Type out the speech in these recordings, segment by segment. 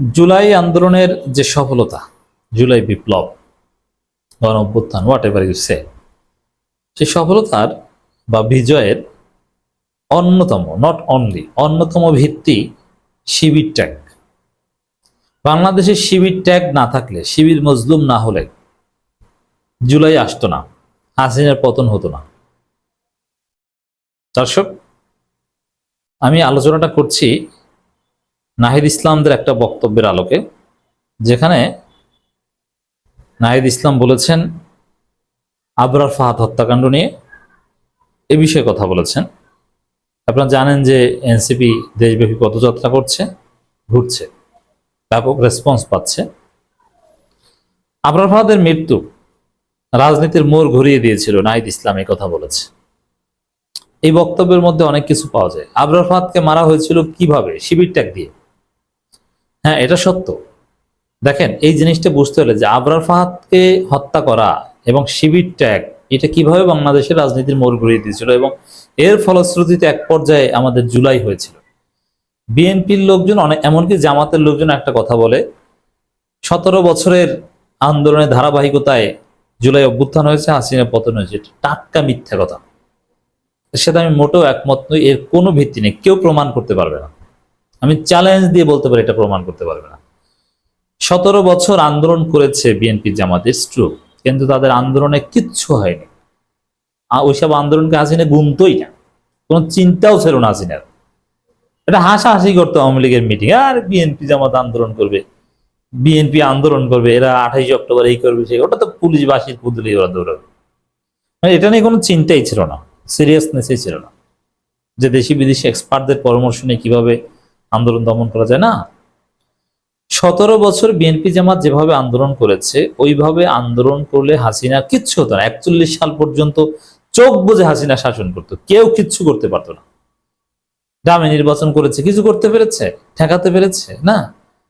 জুলাই আন্দোলনের যে সফলতা, জুলাই বিপ্লব, গণ অভ্যুত্থান whatever you say say সফলতার বা বিজয়ের অন্যতম নট অনলি অন্যতম ভিত্তি শিবির ট্যাগ বাংলাদেশে শিবির ট্যাগ না থাকলে, শিবির মজলুম না হলে জুলাই আসতো না, হাসিনার পতন হতো না। দর্শক, আমি আলোচনাটা করছি নাহিদ ইসলামদের একটা বক্তব্যের আলোকে, যেখানে নাহিদ ইসলাম বলেছেন, আবরার ফাহাদ হত্যাকাণ্ড নিয়ে এ বিষয়ে কথা বলেছেন। আপনারা জানেন যে এনসিপি দেশব্যাপী পদযাত্রা করছে, ঘুরছে, ব্যাপক রেসপন্স পাচ্ছে। আবরার ফাহাদের মৃত্যু রাজনীতির মোড় ঘুরিয়ে দিয়েছিল, নাহিদ ইসলাম এই কথা বলেছে। এই বক্তব্যের মধ্যে অনেক কিছু পাওয়া যায়। আবরার ফাহাদকে মারা হয়েছিল কীভাবে? শিবির ট্যাগ দিয়ে। হ্যাঁ এটা সত্য। দেখেন, এই জিনিসটা বুঝতে হলে যে আবরার ফাহাদকে হত্যা করা এবং শিবির ট্যাগ এটা কীভাবে বাংলাদেশের রাজনীতির মোড় ঘুরিয়ে দিয়েছিল এবং এর ফলশ্রুতিতে এক পর্যায়ে আমাদের জুলাই হয়েছিল। বিএনপির লোকজন অনেক এমনকি জামাতের লোকজন একটা কথা বলে, সতেরো বছরের আন্দোলনের ধারাবাহিকতায় জুলাই অভ্যুত্থান হয়েছে হাসিনা পতন হয়েছে। টাটকা মিথ্যা কথা। সাথে আমি মোটেও একমত নই, এর কোনো ভিত্তি নেই, কেউ প্রমাণ করতে পারবে না। আমি চ্যালেঞ্জ দিয়ে বলতে পারি, এটা প্রমাণ করতে পারবে না। সতেরো বছর আন্দোলন করেছে বিএনপি জামাত ইস ট্রু কিন্তু তাদের আন্দোলনে কিচ্ছু হয়নি। ওইসব আন্দোলনকে হাসিনা গুনতোই না। কোনো চিন্তাও ছিল না হাসিনার। এটা হাসাহাসি করতো আওয়ামী লীগের মিটিং আর বিএনপি জামাত আন্দোলন করবে বিএনপি আন্দোলন করবে, এরা আঠাইশে অক্টোবর এই করবে, সেই, ওটা তো পুলিশ বাসির পুদলি ওরা দৌড়াবে। মানে এটা নিয়ে কোনো চিন্তাই ছিল না সিরিয়াসনেসই ছিল না। যে দেশি বিদেশি এক্সপার্টদের পরামর্শ নিয়ে কীভাবে আন্দোলন দমন করা যায় না। সতেরো বছর বিএনপি জামাত যেভাবে আন্দোলন করেছে, ওইভাবে আন্দোলন করলে হাসিনা কিচ্ছু হতো না। একচল্লিশ সাল পর্যন্ত চোখ বুঝে হাসিনা শাসন করতো। কেউ কিচ্ছু করতে পারতো না। দামে নির্বাচন করেছে, কিছু করতে পেরেছে, ঠেকাতে পেরেছে, না?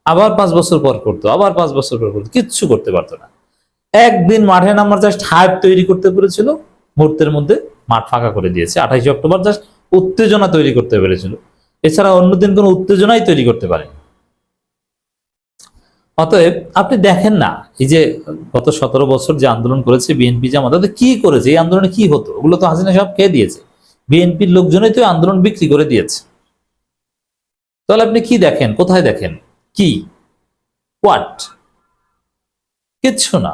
আবার পাঁচ বছর পর করতো, আবার পাঁচ বছর পর করতো, কিচ্ছু করতে পারতো না। একদিন মাঠে নামার জাস্ট হাইপ তৈরি করতে পেরেছিল, মুহূর্তের মধ্যে মাঠ ফাঁকা করে দিয়েছে। আঠাইশে অক্টোবর জাস্ট উত্তেজনা তৈরি করতে পেরেছিল। এছাড়া অন্যদিন কোনো উত্তেজনাই তৈরি করতে পারেনি অতএব আপনি দেখেন না, এই যে গত সতেরো বছর যে আন্দোলন করেছে বিএনপি জামাত তাদের কি করেছে, এই আন্দোলনে কি হতো? ওগুলো তো হাসিনা সব খেয়ে দিয়েছে। বিএনপির লোকজনই তো আন্দোলন বিক্রি করে দিয়েছে। তাহলে আপনি কি দেখেন, কোথায় দেখেন? কি? হোয়াট কিচ্ছু না।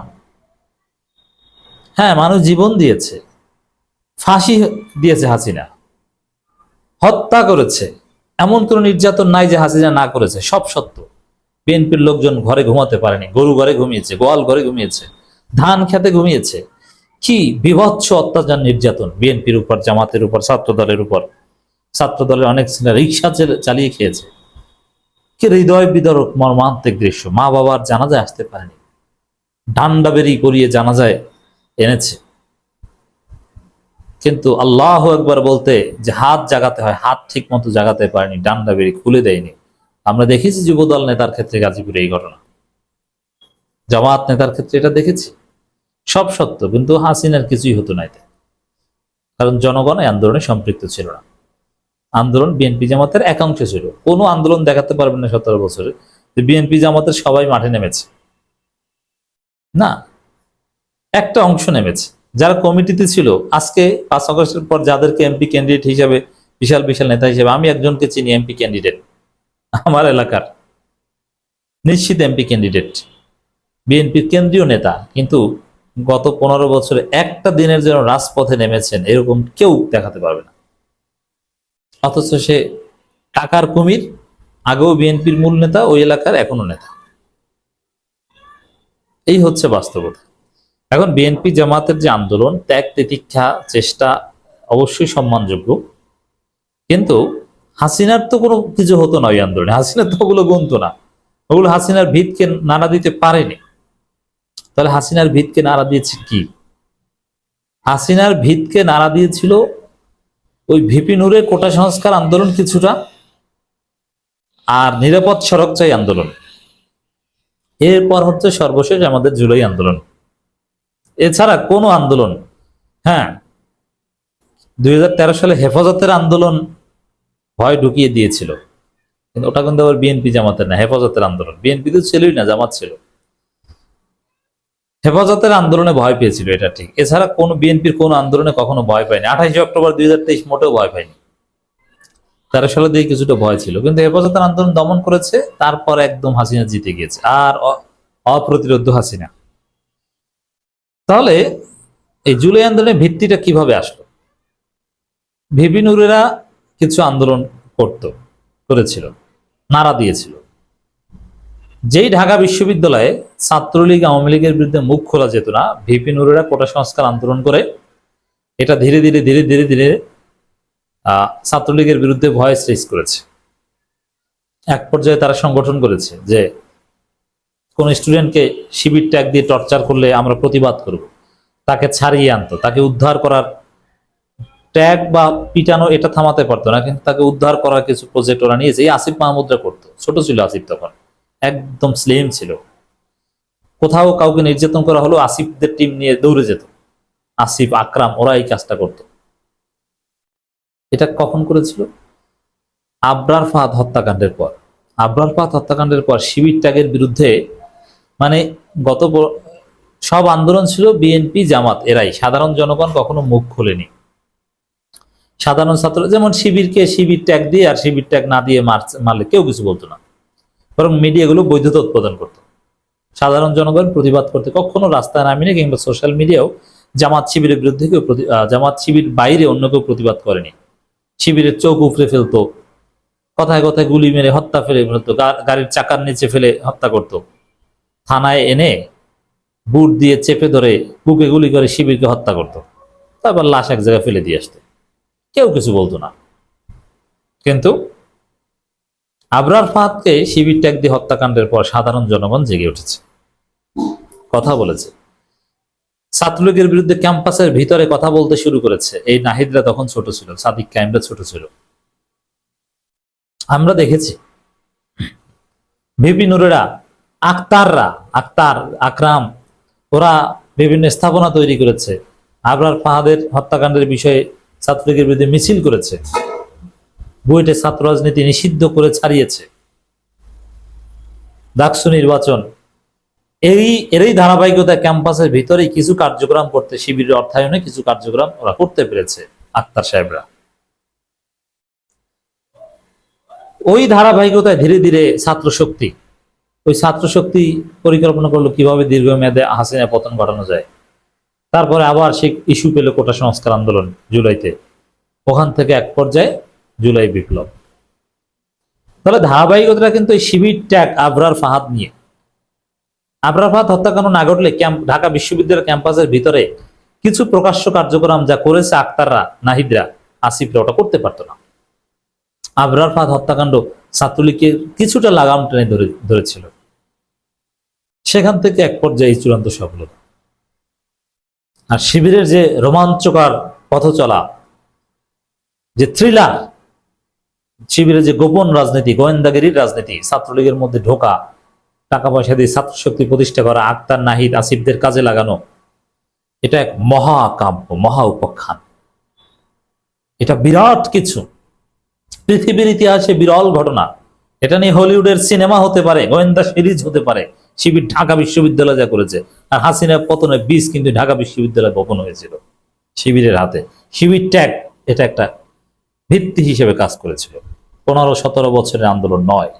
হ্যাঁ মানুষ জীবন দিয়েছে। ফাঁসি দিয়েছে হাসিনা। হত্যা করেছে। এমন কোনো নির্যাতন নাই যে হাসিনা না করেছে, সব সত্য। বিএনপির লোকজন ঘরে ঘুমাতে পারেনি, গরু ঘরে ঘুমিয়েছে, গোয়াল ঘরে ঘুমিয়েছে, ধান খেতে ঘুমিয়েছে। কি বিভৎস অত্যাচার নির্যাতন বিএনপির উপর, জামাতের উপর ছাত্র দলের উপর। ছাত্র দলের অনেক ছেলে রিক্সা চালিয়ে খেয়েছে। কি হৃদয় বিদরক মর্মান্তিক দৃশ্য মা বাবার জানাজায় আসতে পারেনি। ডান্ডা বেরি করিয়ে জানাজায় এনেছে। কিন্তু আল্লাহ একবার বলতে যে হাত জাগাতে হয়, হাত ঠিক মতো জাগাতে পারেনি ডান্ডা বেরি খুলে দেয়নি। আমরা দেখেছি যুবদল নেতার ক্ষেত্রে গাজীপুরে এই ঘটনা। জামাত নেতার ক্ষেত্রে এটা দেখেছি। সব সত্য, কিন্তু হাসিনার কিছুই হতো না এতে। কারণ জনগণ এই আন্দোলনে সম্পৃক্ত ছিল না। আন্দোলন বিএনপি জামাতের একাংশ ছিল। কোনো আন্দোলন দেখাতে পারবেন না সতেরো বছরে বিএনপি জামাতের সবাই মাঠে নেমেছে। না, একটা অংশ নেমেছে। যারা কমিটিতে ছিল, আজকে পাঁচ আগস্টের পর যাদেরকে এমপি ক্যান্ডিডেট হিসাবে, বিশাল বিশাল নেতা হিসেবে আমি একজনকে চিনি, এমপি ক্যান্ডিডেট আমার এলাকার নিশ্চিত এমপি ক্যান্ডিডেট বিএনপির কেন্দ্রীয় নেতা, কিন্তু গত পনেরো বছরে একটা দিনের জন্য রাজপথে নেমেছেন, এরকম কেউ দেখাতে পারবে না। অথচ সে টাকার কুমির, আগেও বিএনপির মূল নেতা, ওই এলাকার এখনও নেতা। এই হচ্ছে বাস্তবতা। এখন বিএনপি জামাতের যে আন্দোলন, ত্যাগ, তিতিক্ষা, চেষ্টা অবশ্যই সম্মানযোগ্য। কিন্তু হাসিনার তো কোনো কিছু হতো না ওই আন্দোলনে। হাসিনার তো ওগুলো গুনতো না। ওগুলো হাসিনার ভিতকে নাড়া দিতে পারেনি। তাহলে হাসিনার ভিতকে নাড়া দিয়েছে কি? হাসিনার ভিতকে নাড়া দিয়েছিল ওই ভিপি নূরের কোটা সংস্কার আন্দোলন কিছুটা আর নিরাপদ সড়ক চাই আন্দোলন। এরপর হচ্ছে সর্বশেষ আমাদের জুলাই আন্দোলন। এছাড়া কোনো আন্দোলন হ্যাঁ দুই হাজার তেরো সালে হেফাজতের আন্দোলন ভয় ঢুকিয়ে দিয়েছিল। কিন্তু ওটা কিন্তু আবার বিএনপি জামাতের না, হেফাজতের আন্দোলন। বিএনপি তো ছিলই না, জামাত ছিল। হেফাজতের আন্দোলনে ভয় পেয়েছিল এটা ঠিক। এছাড়া কোন বিএনপির কোন আন্দোলনে কখনো ভয় পায়নি। আঠাশে অক্টোবর দুই হাজার তেইশ মোটেও ভয় পায়নি। তেরো সালে দিয়ে কিছুটা ভয় ছিল। কিন্তু হেফাজতের আন্দোলন দমন করেছে, তারপর একদম হাসিনা জিতে গিয়েছে। আর অ- অপ্রতিরোধ্য হাসিনা। তাহলে এই জুলাই আন্দোলনের ভিত্তিটা কীভাবে আসলো? ভিপি নুরেরা কিছু আন্দোলন করত, করেছিল নারা দিয়েছিল। যেই ঢাকা বিশ্ববিদ্যালয়ে ছাত্রলীগ, আওয়ামী লীগের বিরুদ্ধে মুখ খোলা যেত না ভিপি নুরেরা কোটা সংস্কার আন্দোলন করে এটা ধীরে ধীরে ধীরে ধীরে ধীরে ছাত্রলীগের বিরুদ্ধে ভয়েস রেজ করেছে। এক পর্যায়ে তারা সংগঠন করেছে যে কোন স্টুডেন্টকে শিবির ট্যাগ দিয়ে টর্চার করলে আমরা প্রতিবাদ করব। তাকে ছাড়িয়ে আনতো, তাকে উদ্ধার করার ট্যাগ বা পিটানো এটা থামাতে পারতো না, কিন্তু তাকে উদ্ধার করার কিছু প্রজেক্ট ওরা নিয়েছে। এই আসিফ মাহমুদরা করতো, ছোট ছিল আসিফ তখন, একদম স্লিম ছিল। কোথাও কাউকে নির্যাতন করা হলো, আসিফদের টিম নিয়ে দৌড়ে যেত। আসিফ, আকরাম, ওরা এই কাজটা করত। এটা কখন করেছিল? আবরার ফাহাদ হত্যাকাণ্ডের পর। আবরার ফাহাদ হত্যাকাণ্ডের পর শিবির ট্যাগের বিরুদ্ধে মানে গত সব আন্দোলন ছিল বিএনপি জামাত, এরাই। সাধারণ জনগণ কখনো মুখ খোলেনি। সাধারণ ছাত্র, যেমন শিবিরকে শিবির ট্যাগ দিয়ে আর শিবির ট্যাগ না দিয়ে মার- মারলে কেউ কিছু বলতো না। বরং মিডিয়াগুলো বৈধতা উৎপাদন করতো। সাধারণ জনগণ প্রতিবাদ করতে কখনো রাস্তায় নামিনি কিংবা সোশ্যাল মিডিয়াও জামাত শিবিরের বিরুদ্ধে কেউ জামাত শিবির বাইরে অন্য কেউ প্রতিবাদ করেনি। শিবিরের চোখ উপড়ে ফেলতো, কথায় কথায় গুলি মেরে হত্যা ফেলে গাড়ির চাকার নিচে ফেলে হত্যা করত। থানায় এনে বুট দিয়ে চেপে ধরে বুকে গুলি করে শিবিরকে হত্যা করত। তারপর লাশ এক জায়গায় ফেলে দিয়ে আসতো। কেউ কিছু বলতো না। কিন্তু আবরার ফাহাদকে শিবির ট্যাগ দিয়ে হত্যাকাণ্ডের পর সাধারণ জনগণ জেগে উঠেছে। কথা বলেছে। ছাত্রলীগের বিরুদ্ধে ক্যাম্পাসের ভিতরে কথা বলতে শুরু করেছে। এই নাহিদরা তখন ছোট ছিল, সাদিক কাইমরা ছোট ছিল। আমরা দেখেছি। ভিপি নুরেরা আক্তাররা, আক্তার, আকরাম, ওরা বিভিন্ন স্থাপনা তৈরি করেছে। আবরার ফাহাদের হত্যাকাণ্ডের বিষয়ে ছাত্রলীগের বিরুদ্ধে মিছিল করেছে। বুয়েটে ছাত্র রাজনীতি নিষিদ্ধ করে ছাড়িয়েছে। ডাকসু নির্বাচন। এই এরই ধারাবাহিকতা ক্যাম্পাসের ভিতরেই কিছু কার্যক্রম করতে শিবিরের অর্থায়নে কিছু কার্যক্রম ওরা করতে পেরেছে আক্তার সাহেবরা। ওই ধারাবাহিকতায় ধীরে ধীরে ছাত্র শক্তি ওই ছাত্র শক্তি পরিকল্পনা করল কীভাবে দীর্ঘমেয়াদে হাসিনা পতন ঘটানো যায়। তারপরে আবার সে ইস্যু পেল কোটা সংস্কার আন্দোলন জুলাইতে। ওখান থেকে এক পর্যায়ে জুলাই বিপ্লব। তাহলে ধারাবাহিকতা কিন্তু এই শিবির ট্যাগ আবরার ফাহাদ নিয়ে। আবরার ফাহাদ হত্যাকাণ্ড না ঘটলে ক্যাম্প ঢাকা বিশ্ববিদ্যালয় ক্যাম্পাসের ভিতরে কিছু প্রকাশ্য কার্যক্রম যা করেছে আক্তাররা, নাহিদরা, আসিফরা ওটা করতে পারতো না। আবরার ফাহাদ হত্যাকাণ্ড ছাত্রলীগকে কিছুটা লাগাম টেনে ধরে ধরেছিল। সেখান থেকে এক পর্যায়ে চূড়ান্ত সফলতা। আর শিবিরের যে রোমাঞ্চকর পথ চলা যে থ্রিলার শিবিরের যে গোপন রাজনীতি, গোয়েন্দাগিরির রাজনীতি, ছাত্রলীগের মধ্যে ঢোকা টাকা পয়সা দিয়ে ছাত্র শক্তি প্রতিষ্ঠা করা, আক্তার নাহিদ আসিফদের কাজে লাগানো, এটা এক মহাকাব্য, মহা উপখ্যান। এটা বিরাট কিছু। পৃথিবীর ইতিহাসে বিরল ঘটনা। এটা নিয়ে হলিউডের সিনেমা হতে পারে, গোয়েন্দা সিরিজ হতে পারে শিবির ঢাকা বিশ্ববিদ্যালয় যা করেছে, আর হাসিনা পতনের বীজ কিন্তু ঢাকা বিশ্ববিদ্যালয় বপন হয়েছিল শিবিরের হাতে। শিবির ট্যাগ এটা একটা ভিত্তি হিসেবে কাজ করেছিল। পনেরো সতেরো বছরের আন্দোলন নয়।